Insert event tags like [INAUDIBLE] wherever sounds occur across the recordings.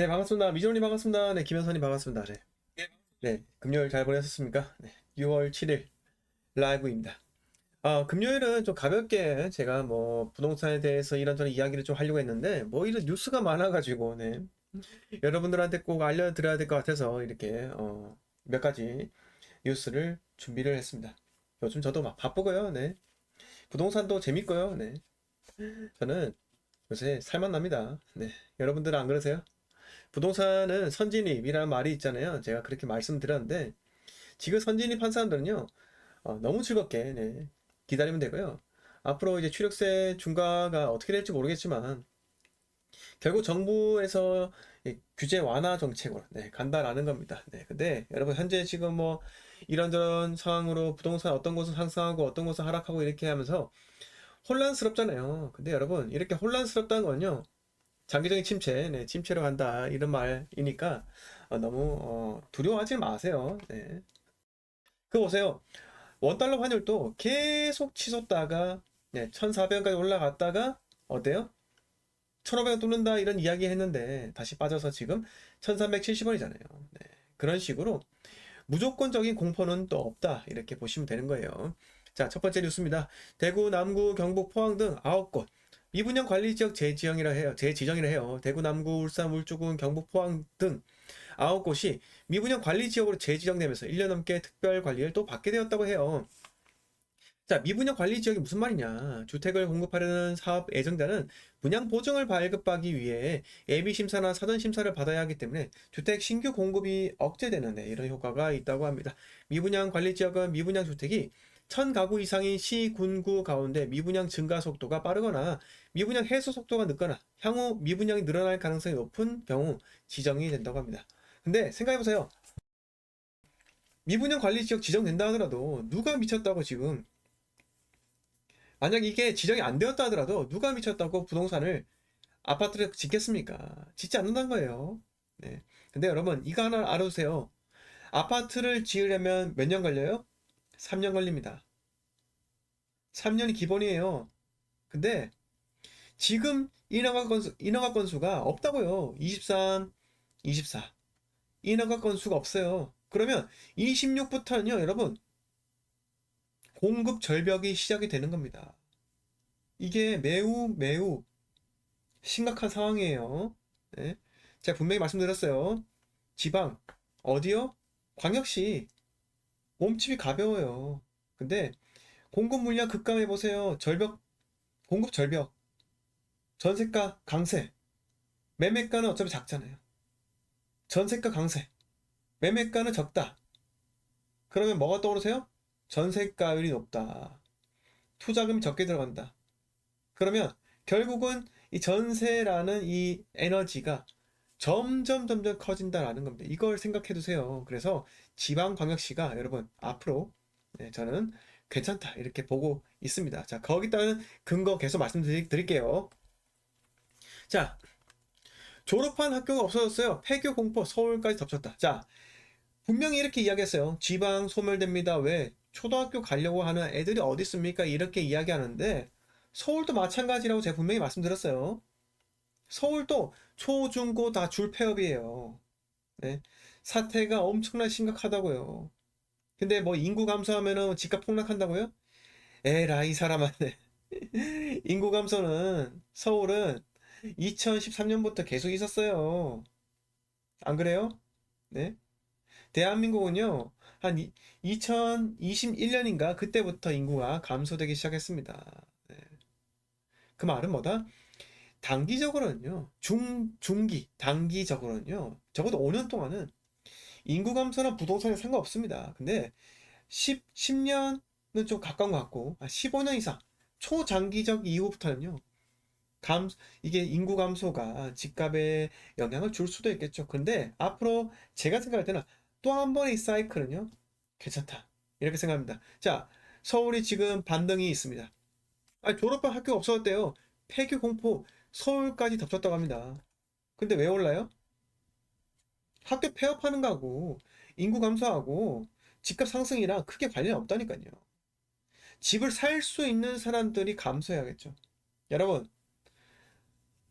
네, 반갑습니다. 미조님 반갑습니다. 네, 김현선님 반갑습니다. 네. 네, 금요일 잘 보내셨습니까? 네, 6월 7일 라이브입니다. 아, 금요일은 좀 가볍게 제가 뭐 부동산에 대해서 이런저런 이야기를 좀 하려고 했는데 뭐 이런 뉴스가 많아가지고 네. 여러분들한테 꼭 알려드려야 될 것 같아서 이렇게 어, 몇 가지 뉴스를 준비를 했습니다. 요즘 저도 막 바쁘고요. 네. 부동산도 재밌고요. 네. 저는 요새 살만 납니다. 네. 여러분들은 안 그러세요? 부동산은 선진입이라는 말이 있잖아요. 제가 그렇게 말씀드렸는데 지금 선진입 한 사람들은요 어, 너무 즐겁게 네, 기다리면 되고요. 앞으로 이제 추력세 중과가 어떻게 될지 모르겠지만 결국 정부에서 이 규제 완화 정책으로 네, 간다라는 겁니다. 네, 근데 여러분 현재 지금 뭐 이런저런 상황으로 부동산 어떤 곳은 상승하고 어떤 곳은 하락하고 이렇게 하면서 혼란스럽잖아요. 근데 여러분 이렇게 혼란스럽다는 건요. 장기적인 침체, 네, 침체로 간다 이런 말이니까 어, 너무 어, 두려워하지 마세요. 네. 그 보세요. 원달러 환율도 계속 치솟다가 네, 1,400원까지 올라갔다가 어때요? 1,500원 뚫는다 이런 이야기 했는데 다시 빠져서 지금 1,370원이잖아요. 네. 그런 식으로 무조건적인 공포는 또 없다 이렇게 보시면 되는 거예요. 자, 첫 번째 뉴스입니다. 대구, 남구, 경북, 포항 등 9곳 미분양 관리 지역 재지정이라 해요. 재지정이라 해요. 대구, 남구, 울산, 울주군, 경북, 포항 등 아홉 곳이 미분양 관리 지역으로 재지정되면서 1년 넘게 특별 관리를 또 받게 되었다고 해요. 자, 미분양 관리 지역이 무슨 말이냐? 주택을 공급하려는 사업 예정자는 분양 보증을 발급하기 위해 예비 심사나 사전 심사를 받아야 하기 때문에 주택 신규 공급이 억제되는 데 이런 효과가 있다고 합니다. 미분양 관리 지역은 미분양 주택이 1000가구 이상인 시, 군 구 가운데 미분양 증가 속도가 빠르거나 미분양 해소 속도가 늦거나 향후 미분양이 늘어날 가능성이 높은 경우 지정이 된다고 합니다. 근데 생각해보세요. 미분양 관리 지역 지정된다 하더라도 누가 미쳤다고 지금 만약 이게 지정이 안 되었다 하더라도 누가 미쳤다고 부동산을 아파트를 짓겠습니까? 짓지 않는다는 거예요. 네. 근데 여러분 이거 하나 알아두세요. 아파트를 지으려면 몇 년 걸려요? 3년 걸립니다. 3년이 기본이에요. 근데 지금 인허가 건수, 인허가 건수가 없다고요. 23, 24. 인허가 건수가 없어요. 그러면 26부터는요, 여러분, 공급 절벽이 시작이 되는 겁니다. 이게 매우 매우 심각한 상황이에요. 네. 제가 분명히 말씀드렸어요. 지방, 어디요? 광역시, 몸집이 가벼워요. 근데 공급 물량 급감해 보세요. 절벽, 공급 절벽, 전세가 강세, 매매가는 어차피 작잖아요. 전세가 강세, 매매가는 적다. 그러면 뭐가 떠오르세요? 전세가율이 높다. 투자금이 적게 들어간다. 그러면 결국은 이 전세라는 이 에너지가 점점 점점 커진다라는 겁니다. 이걸 생각해 두세요. 그래서 지방광역시가 여러분 앞으로 네, 저는 괜찮다 이렇게 보고 있습니다. 자 거기다는 근거 계속 말씀드릴게요. 자 졸업한 학교가 없어졌어요. 폐교 공포 서울까지 덮쳤다. 자 분명히 이렇게 이야기했어요. 지방 소멸됩니다. 왜 초등학교 가려고 하는 애들이 어디 있습니까? 이렇게 이야기하는데 서울도 마찬가지라고 제가 분명히 말씀드렸어요. 서울도 초, 중, 고 다 줄 폐업이에요. 네. 사태가 엄청나게 심각하다고요. 근데 뭐 인구 감소하면은 집값 폭락한다고요? 에라, 이 사람아. 네. [LAUGHS] 인구 감소는 서울은 2013년부터 계속 있었어요. 안 그래요? 네. 대한민국은요, 한 2021년인가 그때부터 인구가 감소되기 시작했습니다. 네. 그 말은 뭐다? 단기적으로는요, 중, 중기, 단기적으로는요, 적어도 5년 동안은 인구 감소나 부동산에 상관없습니다. 근데 10, 10년은 좀 가까운 것 같고, 15년 이상, 초장기적 이후부터는요, 감, 이게 인구 감소가 집값에 영향을 줄 수도 있겠죠. 근데 앞으로 제가 생각할 때는 또 한 번의 이 사이클은요, 괜찮다. 이렇게 생각합니다. 자, 서울이 지금 반등이 있습니다. 아니, 졸업한 학교가 없어졌대요. 폐교 공포, 서울까지 덮쳤다고 합니다. 근데 왜 올라요? 학교 폐업하는 거하고 인구 감소하고 집값 상승이랑 크게 관련이 없다니까요. 집을 살 수 있는 사람들이 감소해야겠죠. 여러분,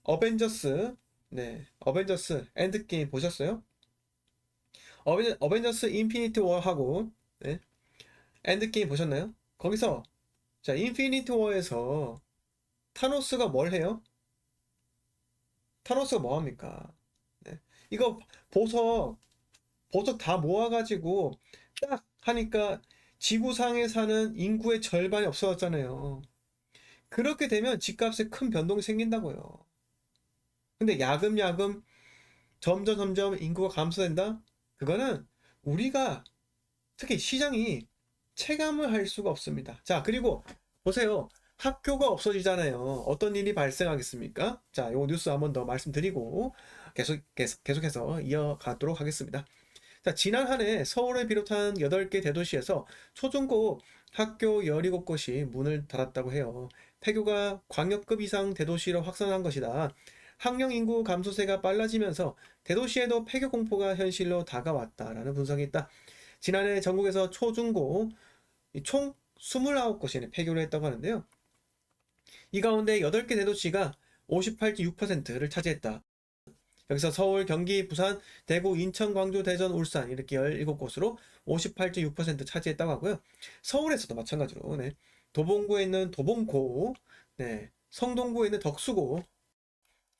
어벤져스 네, 어벤져스 엔드게임 보셨어요? 어벤, 어벤져스 인피니티 워하고 네, 엔드게임 보셨나요? 거기서 자 인피니티 워에서 타노스가 뭘 해요? 타노스가 뭐 합니까? 네, 이거 보석 보석 다 모아가지고 딱 하니까 지구상에 사는 인구의 절반이 없어졌잖아요. 그렇게 되면 집값에 큰 변동이 생긴다고요. 근데 야금야금 점점 점점 인구가 감소된다? 그거는 우리가 특히 시장이 체감을 할 수가 없습니다. 자, 그리고 보세요. 학교가 없어지잖아요. 어떤 일이 발생하겠습니까? 자, 요 뉴스 한번 더 말씀드리고 계속, 계속, 계속해서 이어가도록 하겠습니다. 자, 지난 한 해 서울을 비롯한 8개 대도시에서 초중고 학교 17곳이 문을 닫았다고 해요. 폐교가 광역급 이상 대도시로 확산한 것이다. 학령 인구 감소세가 빨라지면서 대도시에도 폐교 공포가 현실로 다가왔다라는 분석이 있다. 지난해 전국에서 초중고 총 29곳이 폐교를 했다고 하는데요. 이 가운데 8개 대도시가 58.6%를 차지했다. 여기서 서울, 경기, 부산, 대구, 인천, 광주, 대전, 울산 이렇게 17곳으로 58.6% 차지했다고 하고요. 서울에서도 마찬가지로 네. 도봉구에 있는 도봉고, 네. 성동구에 있는 덕수고,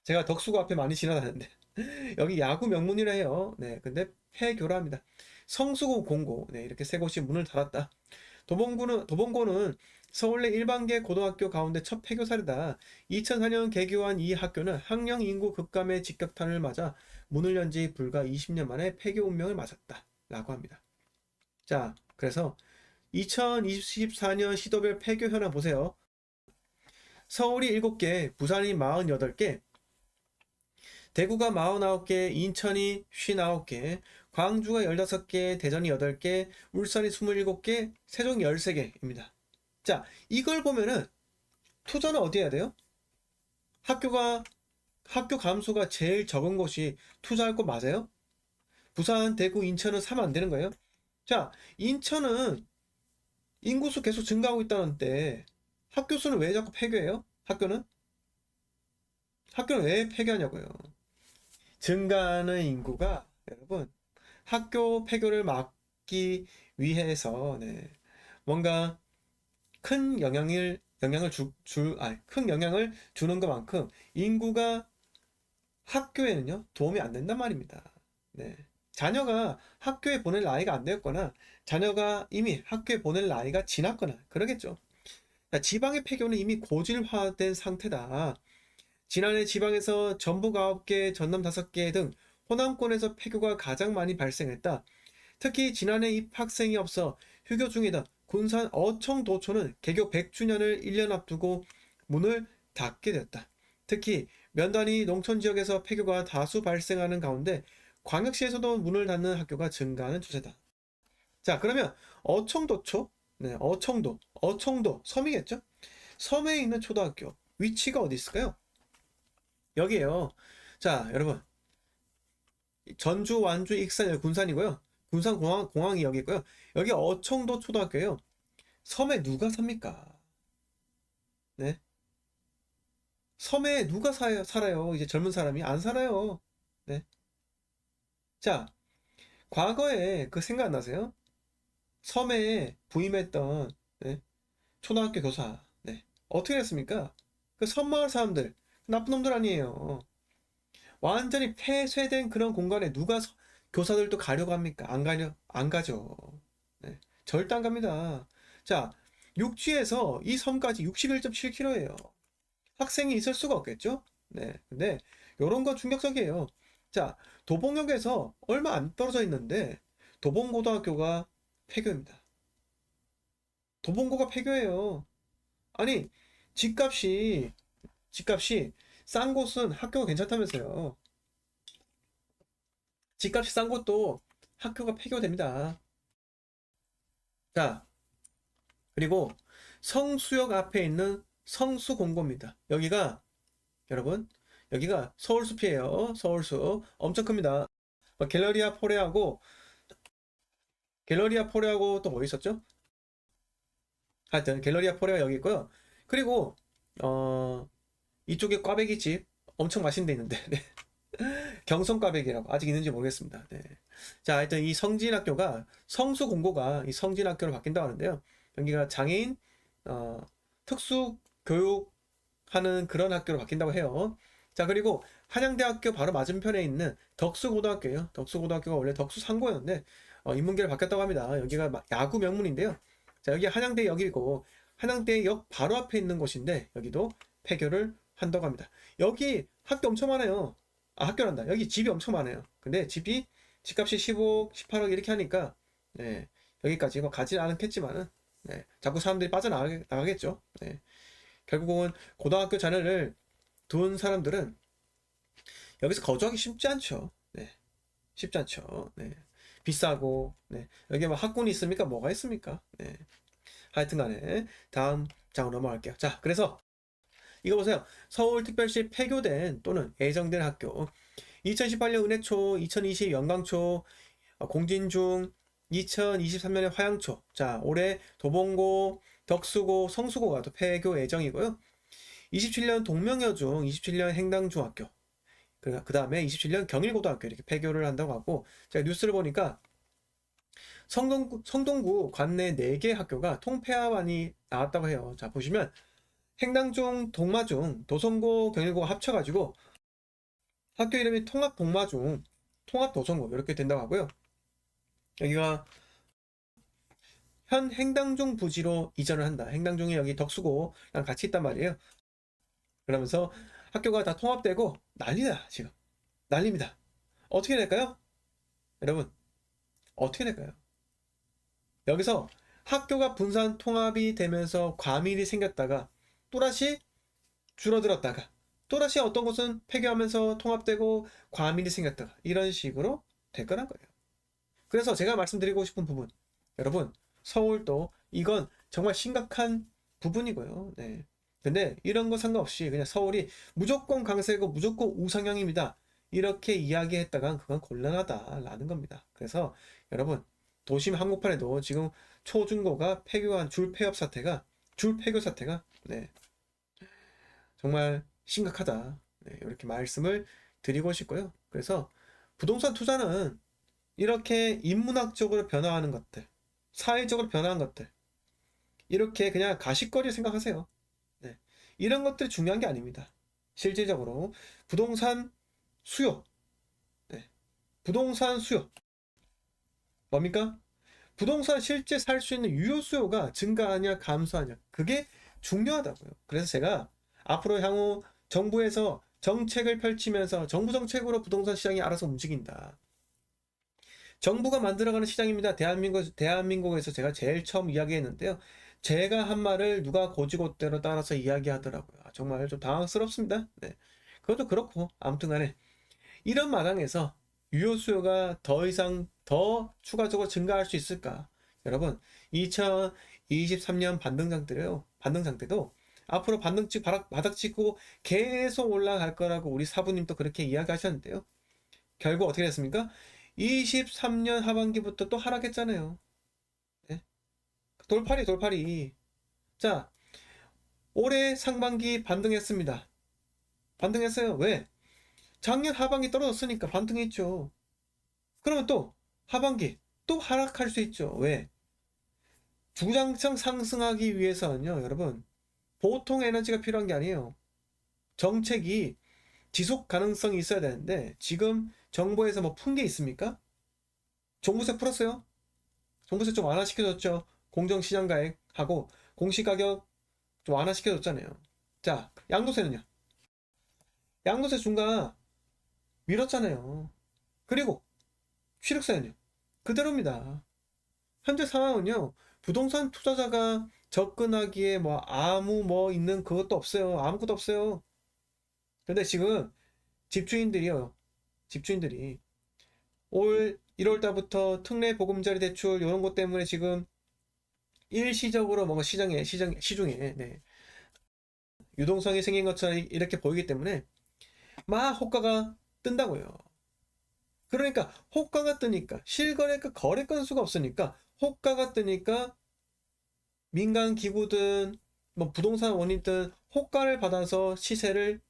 제가 덕수고 앞에 많이 지나다녔는데 [LAUGHS] 여기 야구 명문이라 해요. 네, 근데 폐교라 합니다. 성수고 공고, 네, 이렇게 세 곳이 문을 닫았다. 도봉구는 도봉고는 서울내 일반계 고등학교 가운데 첫 폐교 사례다. 2004년 개교한 이 학교는 학령 인구 급감의 직격탄을 맞아 문을 연 지 불과 20년 만에 폐교 운명을 맞았다. 라고 합니다. 자, 그래서 2024년 시도별 폐교 현황 보세요. 서울이 7개, 부산이 48개, 대구가 49개, 인천이 59개, 광주가 15개, 대전이 8개, 울산이 27개, 세종이 13개입니다. 자, 이걸 보면은 투자는 어디 해야 돼요? 학교가 학교 감소가 제일 적은 곳이 투자할 곳 맞아요? 부산, 대구, 인천은 사면 안 되는 거예요? 자, 인천은 인구수 계속 증가하고 있다는데 학교 수는 왜 자꾸 폐교해요? 학교는? 학교는 왜 폐교하냐고요? 증가하는 인구가 여러분 학교 폐교를 막기 위해서 네, 뭔가 큰 영향을 영향을 주, 주, 아니, 큰 영향을 주는 것만큼 인구가 학교에는요 도움이 안 된단 말입니다. 네. 자녀가 학교에 보낼 나이가 안 되었거나 자녀가 이미 학교에 보낼 나이가 지났거나 그러겠죠. 자, 지방의 폐교는 이미 고질화된 상태다. 지난해 지방에서 전북 9개, 전남 5개 등 호남권에서 폐교가 가장 많이 발생했다. 특히 지난해 입학생이 없어 휴교 중이다. 군산 어청도초는 개교 100주년을 1년 앞두고 문을 닫게 되었다. 특히 면단위 농촌 지역에서 폐교가 다수 발생하는 가운데 광역시에서도 문을 닫는 학교가 증가하는 추세다. 자, 그러면 어청도초, 네, 어청도, 어청도 섬이겠죠? 섬에 있는 초등학교 위치가 어디 있을까요? 여기에요. 자, 여러분. 전주, 완주, 익산, 군산이고요. 군산 공항, 공항이 여기 있고요. 여기 어청도 초등학교예요. 섬에 누가 삽니까? 네. 섬에 누가 사, 살아요? 이제 젊은 사람이 안 살아요. 네. 자, 과거에 그 생각 안 나세요? 섬에 부임했던 네, 초등학교 교사, 네. 어떻게 했습니까? 그 섬마을 사람들, 나쁜 놈들 아니에요. 완전히 폐쇄된 그런 공간에 누가 서- 교사들도 가려고 합니까? 안 가려, 안 가죠. 네. 절대 안 갑니다. 자, 육지에서 이 섬까지 61.7km예요. 학생이 있을 수가 없겠죠? 네. 근데 요런 거 충격적이에요. 자, 도봉역에서 얼마 안 떨어져 있는데 도봉고등학교가 폐교입니다. 도봉고가 폐교예요. 아니, 집값이 집값이 싼 곳은 학교가 괜찮다면서요. 집값이 싼 곳도 학교가 폐교됩니다. 자, 그리고 성수역 앞에 있는 성수공고입니다. 여기가 여러분 여기가 서울숲이에요. 서울숲 엄청 큽니다. 뭐 갤러리아 포레하고 갤러리아 포레하고 또 뭐 있었죠? 하여튼 갤러리아 포레가 여기 있고요. 그리고 어 이쪽에 꽈배기 집 엄청 맛있는 데 있는데 네. [LAUGHS] 경성과백이라고 아직 있는지 모르겠습니다. 네. 자, 하여튼 이 성진학교가 성수 공고가 이 성진학교로 바뀐다고 하는데요. 여기가 장애인 어, 특수 교육하는 그런 학교로 바뀐다고 해요. 자, 그리고 한양대학교 바로 맞은편에 있는 덕수고등학교예요. 덕수고등학교가 원래 덕수상고였는데 어, 인문계를 바뀌었다고 합니다. 여기가 마- 야구 명문인데요. 자, 여기 한양대 역이고 한양대 역 바로 앞에 있는 곳인데 여기도 폐교를 한다고 합니다. 여기 학교 엄청 많아요. 아, 학교란다. 여기 집이 엄청 많아요. 근데 집이 집값이 15, 18억 이렇게 하니까 네, 여기까지 뭐 가지 않겠지만은 네, 자꾸 사람들이 빠져나가겠죠. 네. 결국은 고등학교 자녀를 둔 사람들은 여기서 거주하기 쉽지 않죠. 네. 쉽지 않죠. 네. 비싸고, 네. 여기 뭐 학군이 있습니까? 뭐가 있습니까? 네. 하여튼 간에, 다음 장으로 넘어갈게요. 자, 그래서, 이거 보세요. 서울특별시 폐교된 또는 예정된 학교. 2018년 은혜초, 2020 영광초, 어, 공진중, 2023년에 화양초. 자, 올해 도봉고, 덕수고, 성수고가 또 폐교 예정이고요. 27년 동명여중, 27년 행당중학교, 그, 그 다음에 27년 경일고등학교 이렇게 폐교를 한다고 하고, 제가 뉴스를 보니까 성동구, 성동구 관내 4개 학교가 통폐합안이 나왔다고 해요. 자, 보시면 행당중, 동마중, 도성고, 경일고 합쳐가지고 학교 이름이 통합 동마중, 통합 도성고 이렇게 된다고 하고요. 여기가 현 행당중 부지로 이전을 한다. 행당중이 여기 덕수고랑 같이 있단 말이에요. 그러면서 학교가 다 통합되고 난리다 지금 난립니다. 어떻게 될까요? 여러분 어떻게 될까요? 여기서 학교가 분산 통합이 되면서 과밀이 생겼다가 또다시 줄어들었다가 또다시 어떤 곳은 폐교하면서 통합되고 과밀이 생겼다가 이런 식으로 될 거란 거예요. 그래서 제가 말씀드리고 싶은 부분 여러분 서울도 이건 정말 심각한 부분이고요. 네. 근데 이런 거 상관없이 그냥 서울이 무조건 강세고 무조건 우상향입니다. 이렇게 이야기했다간 그건 곤란하다라는 겁니다. 그래서 여러분 도심 한복판에도 지금 초중고가 폐교한 줄 폐업 사태가 줄 폐교 사태가 네. 정말 심각하다. 네, 이렇게 말씀을 드리고 싶고요. 그래서 부동산 투자는 이렇게 인문학적으로 변화하는 것들, 사회적으로 변화한 것들, 이렇게 그냥 가십거리 생각하세요. 네. 이런 것들이 중요한 게 아닙니다. 실질적으로 부동산 수요, 네. 부동산 수요, 뭡니까? 부동산 실제 살 수 있는 유효 수요가 증가하냐 감소하냐 그게 중요하다고요. 그래서 제가 앞으로 향후 정부에서 정책을 펼치면서 정부 정책으로 부동산 시장이 알아서 움직인다. 정부가 만들어가는 시장입니다. 대한민국, 대한민국에서 제가 제일 처음 이야기했는데요. 제가 한 말을 누가 고지고대로 따라서 이야기하더라고요. 아, 정말 좀 당황스럽습니다. 네. 그것도 그렇고, 아무튼 간에, 이런 마당에서 유효 수요가 더 이상 더 추가적으로 증가할 수 있을까? 여러분, 2023년 반등장 때요. 반등장 때도 앞으로 반등치 바닥, 바닥 찍고 계속 올라갈 거라고 우리 사부님도 그렇게 이야기하셨는데요. 결국 어떻게 됐습니까? 23년 하반기부터 또 하락했잖아요. 네? 돌파리, 돌파리. 자, 올해 상반기 반등했습니다. 반등했어요. 왜? 작년 하반기 떨어졌으니까 반등했죠. 그러면 또 하반기 또 하락할 수 있죠. 왜? 주장창 상승하기 위해서는요, 여러분, 보통 에너지가 필요한 게 아니에요. 정책이 지속 가능성이 있어야 되는데, 지금 정부에서 뭐 푼 게 있습니까? 종부세 풀었어요? 종부세 좀 완화시켜줬죠. 공정시장 가액하고 공시가격 좀 완화시켜줬잖아요. 자, 양도세는요? 양도세 중간 밀었잖아요. 그리고 취득세는요? 그대로입니다. 현재 상황은요, 부동산 투자자가 접근하기에 뭐 아무 뭐 있는 그것도 없어요. 아무것도 없어요. 근데 지금 집주인들이요. 집주인들이 올 1월 달부터 특례 보금자리 대출 이런 것 때문에 지금 일시적으로 뭔가 시장에 시장 시중에 네. 유동성이 생긴 것처럼 이렇게 보이기 때문에 막 호가가 뜬다고요. 그러니까 호가가 뜨니까 실거래가 거래 건수가 없으니까 호가가 뜨니까 민간 기구든 뭐 부동산 원이든 호가를 받아서 시세를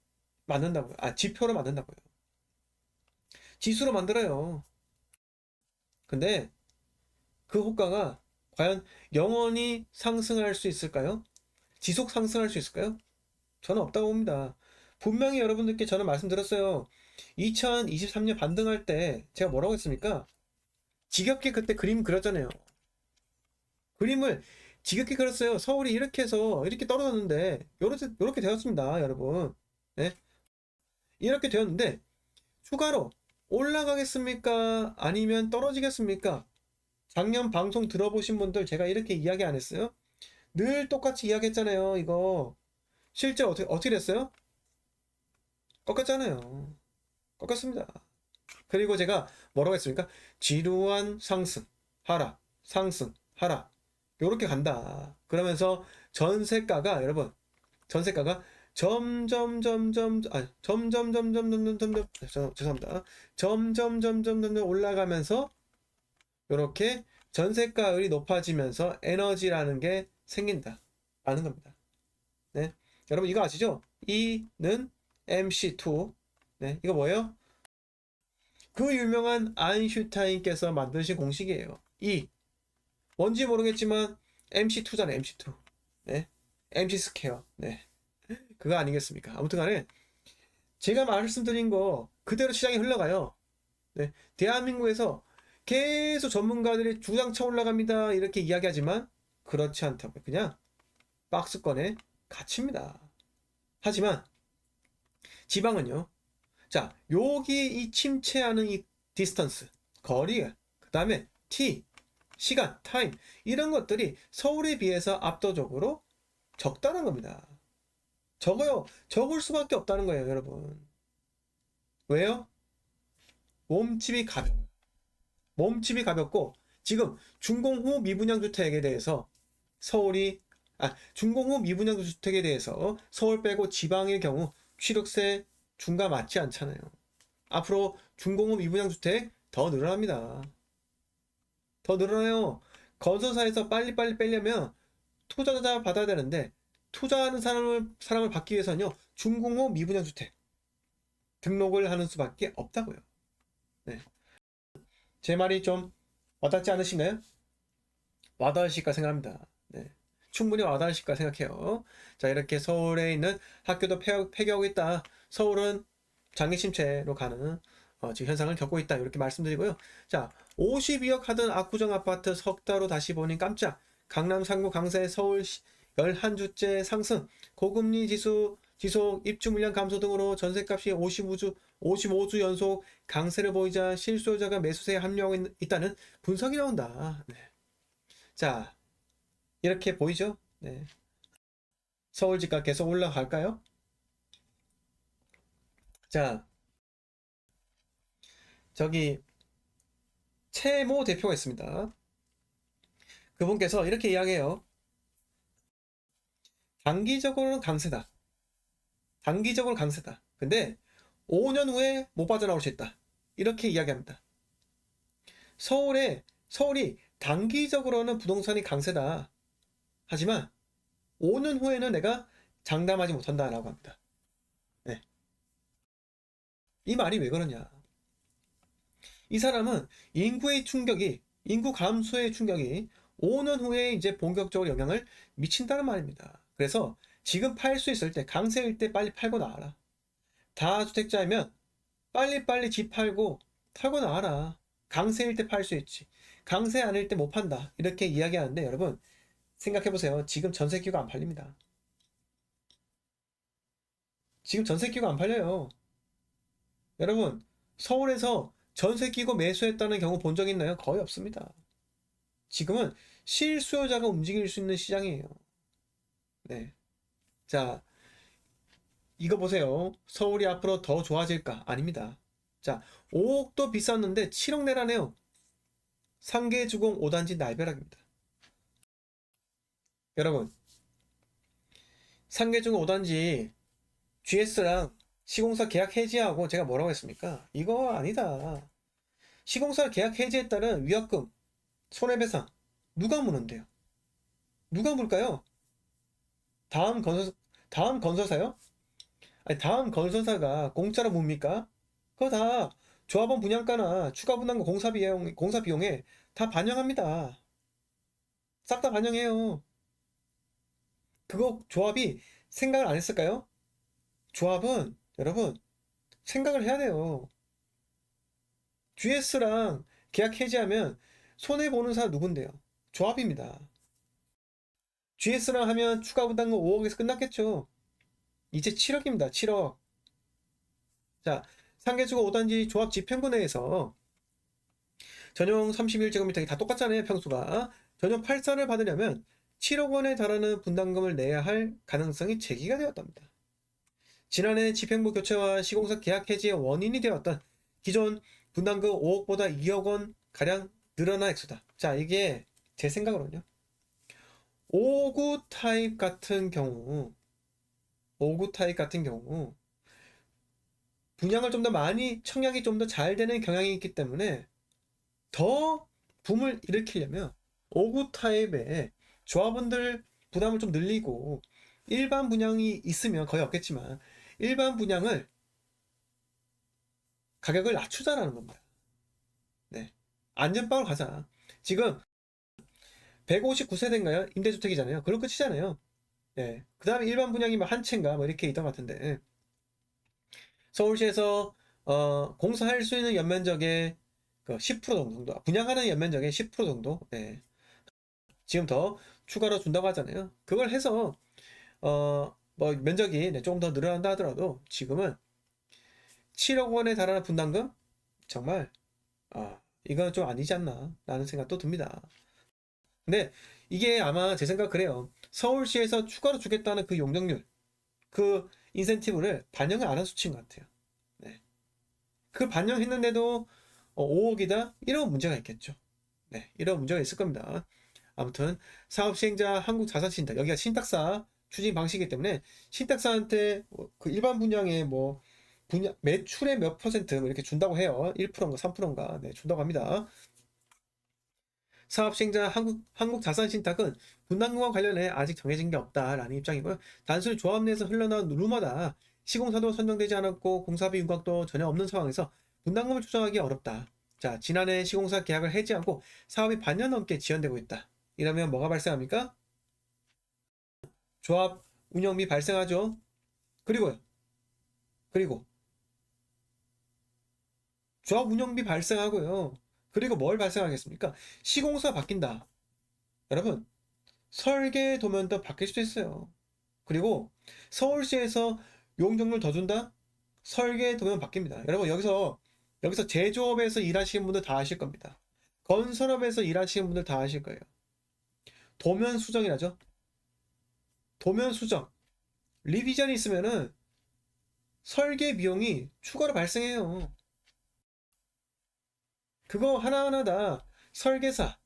만든다고요. 아 지표를 만든다고요. 지수로 만들어요. 근데 그 호가가 과연 영원히 상승할 수 있을까요? 지속 상승할 수 있을까요? 저는 없다고 봅니다. 분명히 여러분들께 저는 말씀드렸어요. 2023년 반등할 때 제가 뭐라고 했습니까? 지겹게 그때 그림 그렸잖아요. 그림을 지겹게 그렸어요. 서울이 이렇게 해서 이렇게 떨어졌는데 이렇게 이렇게 되었습니다, 여러분. 네? 이렇게 되었는데 추가로 올라가겠습니까? 아니면 떨어지겠습니까? 작년 방송 들어보신 분들 제가 이렇게 이야기 안 했어요? 늘 똑같이 이야기했잖아요. 이거 실제 어떻게 어떻게 됐어요? 꺾었잖아요. 꺾었습니다. 그리고 제가 뭐라고 했습니까? 지루한 상승, 하락, 상승, 하락. 요렇게 간다. 그러면서 전세가가 여러분 전세가가 점점 점점 아 점점 점점 점점 점점 죄송- 죄송합니다. 점점 점점 점점 올라가면서 요렇게 전세가율이 높아지면서 에너지라는 게 생긴다. 라는 겁니다. 네. 여러분 이거 아시죠? E는 MC2. 네. 이거 뭐예요? 그 유명한 아인슈타인께서 만드신 공식이에요. E. 뭔지 모르겠지만 MC2잖아요. MC2. 네. MC 스퀘어. 네. 그거 아니겠습니까? 아무튼 간에 제가 말씀드린 거 그대로 시장에 흘러가요. 네. 대한민국에서 계속 전문가들이 주장쳐 올라갑니다. 이렇게 이야기하지만 그렇지 않다고요. 그냥 박스권의 가치입니다. 하지만 지방은요. 자, 여기 이 침체하는 이 디스턴스, 거리, 그 다음에 t, 시간, 타임 이런 것들이 서울에 비해서 압도적으로 적다는 겁니다. 적어요. 적을 수밖에 없다는 거예요, 여러분. 왜요? 몸집이 가벼워요. 몸집이 가볍고 지금 준공후 미분양 주택에 대해서 서울이 아 준공후 미분양 주택에 대해서 서울 빼고 지방의 경우 취득세 중과 맞지 않잖아요. 앞으로 준공후 미분양 주택 더 늘어납니다. 더 늘어나요. 건설사에서 빨리빨리 빼려면 투자자 받아야 되는데 투자하는 사람을 사람을 받기 위해서는요 준공후 미분양 주택 등록을 하는 수밖에 없다고요. 네. 제 말이 좀 와닿지 않으신가요? 와닿으실까 생각합니다. 네. 충분히 와닿으실까 생각해요. 자, 이렇게 서울에 있는 학교도 폐, 폐교하고 있다. 서울은 장기 침체로 가는 어, 지금 현상을 겪고 있다. 이렇게 말씀드리고요. 자, 52억 하던 압구정 아파트 석 달로 다시 보니 깜짝. 강남 상구 강세 서울 11주째 상승. 고금리 지수 지속 입주 물량 감소 등으로 전세값이 55주 55주 연속 강세를 보이자 실수요자가 매수세에 합류하고 있- 있다는 분석이 나온다. 네. 자, 이렇게 보이죠? 네. 서울 집값 계속 올라갈까요? 자, 저기 최모 대표가 있습니다. 그분께서 이렇게 이야기해요. 단기적으로는 강세다. 단기적으로 강세다. 근데 5년 후에 못 빠져나올 수 있다. 이렇게 이야기합니다. 서울에 서울이 단기적으로는 부동산이 강세다. 하지만 5년 후에는 내가 장담하지 못한다라고 합니다. 네. 이 말이 왜 그러냐? 이 사람은 인구의 충격이 인구 감소의 충격이 5년 후에 이제 본격적으로 영향을 미친다는 말입니다. 그래서 지금 팔 수 있을 때 강세일 때 빨리 팔고 나와라. 다주택자이면 빨리빨리 집 팔고 털고 나와라. 강세일 때 팔 수 있지. 강세 아닐 때 못 판다. 이렇게 이야기하는데 여러분 생각해보세요. 지금 전세 끼고 안 팔립니다. 지금 전세 끼고 안 팔려요. 여러분 서울에서 전세 끼고 매수했다는 경우 본 적 있나요? 거의 없습니다. 지금은 실수요자가 움직일 수 있는 시장이에요. 네. 자, 이거 보세요. 서울이 앞으로 더 좋아질까? 아닙니다. 자, 5억도 비쌌는데 7억 내라네요. 상계주공 5단지 날벼락입니다. 여러분, 상계주공 5단지 GS랑 시공사 계약 해지하고 제가 뭐라고 했습니까? 이거 아니다. 시공사 계약 해지에 따른 위약금, 손해배상 누가 무는데요? 누가 물까요? 다음 건설 다음 건설사요? 아니 다음 건설사가 공짜로 뭡니까? 그거 다 조합원 분양가나 추가 분담금 공사 비용, 공사 비용에 다 반영합니다. 싹 다 반영해요. 그거 조합이 생각을 안 했을까요? 조합은 여러분 생각을 해야 돼요. GS랑 계약 해지하면 손해 보는 사람 누군데요? 조합입니다. GS랑 하면 추가 부담금 5억에서 끝났겠죠. 이제 7억입니다. 7억. 자, 상계주거 5단지 조합 지평구 내에서 전용 31제곱미터 다 똑같잖아요. 평수가. 전용 8선을 받으려면 7억 원에 달하는 분담금을 내야 할 가능성이 제기가 되었답니다. 지난해 집행부 교체와 시공사 계약 해지의 원인이 되었던 기존 분담금 5억보다 2억 원 가량 늘어난 액수다. 자, 이게 제 생각으로는요. 5구 타입 같은 경우, 5구 타입 같은 경우, 분양을 좀 더 많이, 청약이 좀 더 잘 되는 경향이 있기 때문에 더 붐을 일으키려면 5구 타입의 조합원들 부담을 좀 늘리고 일반 분양이 있으면 거의 없겠지만 일반 분양을 가격을 낮추자라는 겁니다. 네. 안전빵으로 가자. 지금 159세대인가요? 임대주택이잖아요. 그럼 끝이잖아요. 네. 그 다음에 일반 분양이 뭐한 채인가 뭐 이렇게 있던 것 같은데 서울시에서 어, 공사할 수 있는 연면적의 그 10% 정도 분양하는 연면적의 10% 정도 네. 지금 더 추가로 준다고 하잖아요. 그걸 해서 어, 뭐 면적이 네, 조금 더 늘어난다 하더라도 지금은 7억 원에 달하는 분담금 정말 아, 이건 좀 아니지 않나 라는 생각도 듭니다. 근데 이게 아마 제 생각 그래요. 서울시에서 추가로 주겠다는 그 용적률, 그 인센티브를 반영을 안 한 수치인 것 같아요. 네. 그 반영했는데도 5억이다? 이런 문제가 있겠죠. 네, 이런 문제가 있을 겁니다. 아무튼 사업 시행자 한국 자산신탁 여기가 신탁사 추진 방식이기 때문에 신탁사한테 그 일반 분양에 뭐 분양 매출의 몇 퍼센트 뭐 이렇게 준다고 해요. 1%인가 3%인가 네, 준다고 합니다. 사업 시행자 한국 한국 자산 신탁은 분담금과 관련해 아직 정해진 게 없다라는 입장이고요. 단순히 조합 내에서 흘러나온 루머다. 시공사도 선정되지 않았고 공사비 윤곽도 전혀 없는 상황에서 분담금을 조정하기 어렵다. 자, 지난해 시공사 계약을 해지하고 사업이 반년 넘게 지연되고 있다. 이러면 뭐가 발생합니까? 조합 운영비 발생하죠. 그리고요. 그리고 조합 운영비 발생하고요. 그리고 뭘 발생하겠습니까? 시공사 바뀐다. 여러분, 설계 도면도 바뀔 수도 있어요. 그리고 서울시에서 용적률 더 준다? 설계 도면 바뀝니다. 여러분, 여기서, 여기서 제조업에서 일하시는 분들 다 아실 겁니다. 건설업에서 일하시는 분들 다 아실 거예요. 도면 수정이라죠. 도면 수정. 리비전이 있으면은 설계 비용이 추가로 발생해요. 그거 하나하나 다 설계사,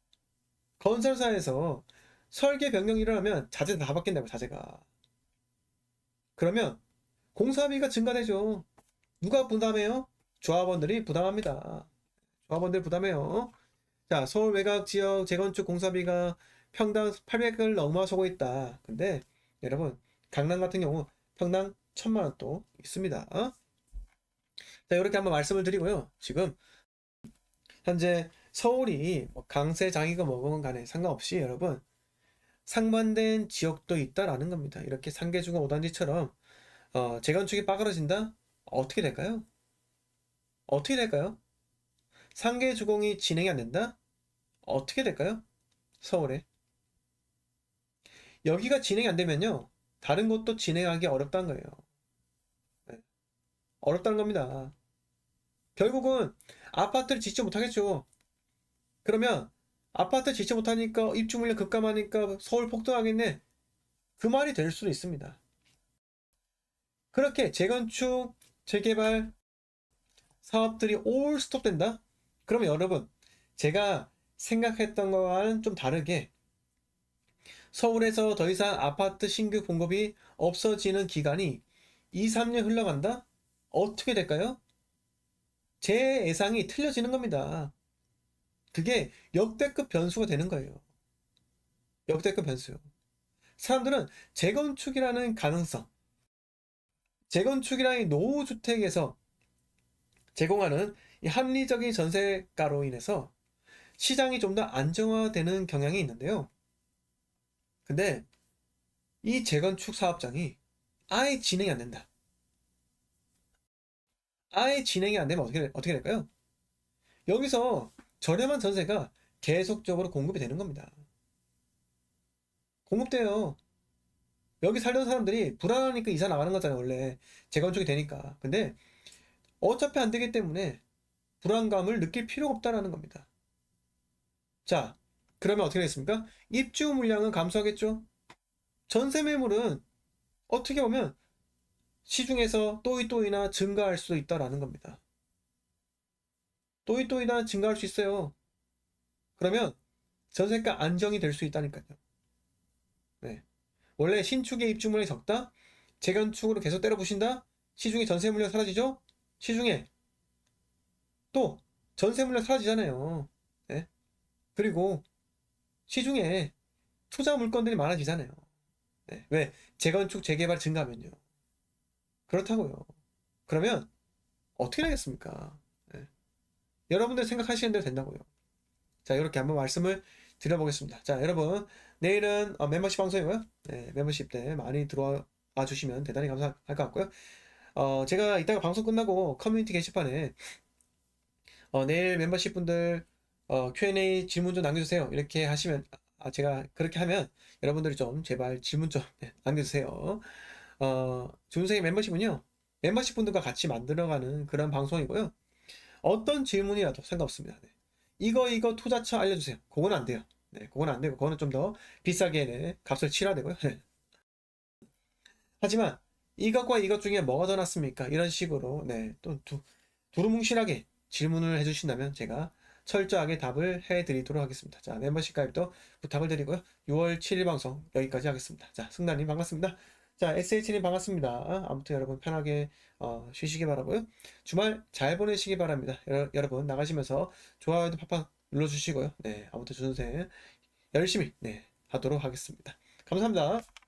건설사에서 설계 변경이 일어나면 자재 다 바뀐다고 자재가. 그러면 공사비가 증가되죠. 누가 부담해요? 조합원들이 부담합니다. 조합원들 부담해요. 자, 서울 외곽 지역 재건축 공사비가 평당 800을 넘어서고 있다. 근데 여러분 강남 같은 경우 평당 1000만 원도 있습니다. 자, 이렇게 한번 말씀을 드리고요. 지금 현재 서울이 뭐 강세 장이가 뭐건 간에 상관없이 여러분 상반된 지역도 있다라는 겁니다. 이렇게 상계주거 5단지처럼 어, 재건축이 빠그러진다? 어떻게 될까요? 어떻게 될까요? 상계주공이 진행이 안 된다? 어떻게 될까요? 서울에 여기가 진행이 안 되면요 다른 곳도 진행하기 어렵다는 거예요. 네. 어렵다는 겁니다. 결국은 아파트를 짓지 못하겠죠. 그러면 아파트 짓지 못하니까 입주 물량 급감하니까 서울 폭등하겠네. 그 말이 될 수도 있습니다. 그렇게 재건축, 재개발 사업들이 올 스톱된다? 그러면 여러분, 제가 생각했던 거와는 좀 다르게 서울에서 더 이상 아파트 신규 공급이 없어지는 기간이 2, 3년 흘러간다? 어떻게 될까요? 제 예상이 틀려지는 겁니다. 그게 역대급 변수가 되는 거예요. 역대급 변수. 사람들은 재건축이라는 가능성, 재건축이라는 노후주택에서 제공하는 이 합리적인 전세가로 인해서 시장이 좀 더 안정화되는 경향이 있는데요. 근데 이 재건축 사업장이 아예 진행이 안 된다. 아예 진행이 안 되면 어떻게, 어떻게 될까요? 여기서 저렴한 전세가 계속적으로 공급이 되는 겁니다. 공급돼요. 여기 살던 사람들이 불안하니까 이사 나가는 거잖아요, 원래. 재건축이 되니까. 근데 어차피 안 되기 때문에 불안감을 느낄 필요가 없다라는 겁니다. 자, 그러면 어떻게 되겠습니까? 입주 물량은 감소하겠죠? 전세 매물은 어떻게 보면 시중에서 또이또이나 증가할 수도 있다라는 겁니다. 또이또이나 증가할 수 있어요. 그러면 전세가 안정이 될 수 있다니까요. 네. 원래 신축의 입주 물량이 적다? 재건축으로 계속 때려부신다? 시중에 전세 물량 사라지죠? 시중에 또 전세 물량 사라지잖아요. 네? 그리고 시중에 투자 물건들이 많아지잖아요. 네. 왜? 재건축, 재개발 증가하면요. 그렇다고요. 그러면 어떻게 되겠습니까? 네. 여러분들 생각하시는 대로 된다고요. 자, 이렇게 한번 말씀을 드려보겠습니다. 자, 여러분, 내일은 어, 멤버십 방송이고요. 네, 멤버십 때 많이 들어와 주시면 대단히 감사할 것 같고요. 어, 제가 이따가 방송 끝나고 커뮤니티 게시판에 어, 내일 멤버십 분들 어, Q&A 질문 좀 남겨주세요. 이렇게 하시면 아, 제가 그렇게 하면 여러분들이 좀 제발 질문 좀 네, 남겨주세요. 어, 준생의 멤버십은요. 멤버십 분들과 같이 만들어가는 그런 방송이고요. 어떤 질문이라도 상관없습니다. 네. 이거 이거 투자처 알려주세요. 그건 안 돼요. 네, 그건 안 되고 그거는 좀 더 비싸게 네, 값을 치러야 되고요. 네. 하지만 이것과 이것 중에 뭐가 더 낫습니까? 이런 식으로 네, 또 두, 두루뭉실하게 질문을 해주신다면 제가 철저하게 답을 해드리도록 하겠습니다. 자, 멤버십 가입도 부탁을 드리고요. 6월 7일 방송 여기까지 하겠습니다. 자, 승단님 반갑습니다. 자, SH님 반갑습니다. 아무튼 여러분 편하게 어, 쉬시기 바라고요. 주말 잘 보내시기 바랍니다. 여, 여러분 나가시면서 좋아요도 팍팍 눌러주시고요. 네, 아무튼 준생 열심히 네, 하도록 하겠습니다. 감사합니다.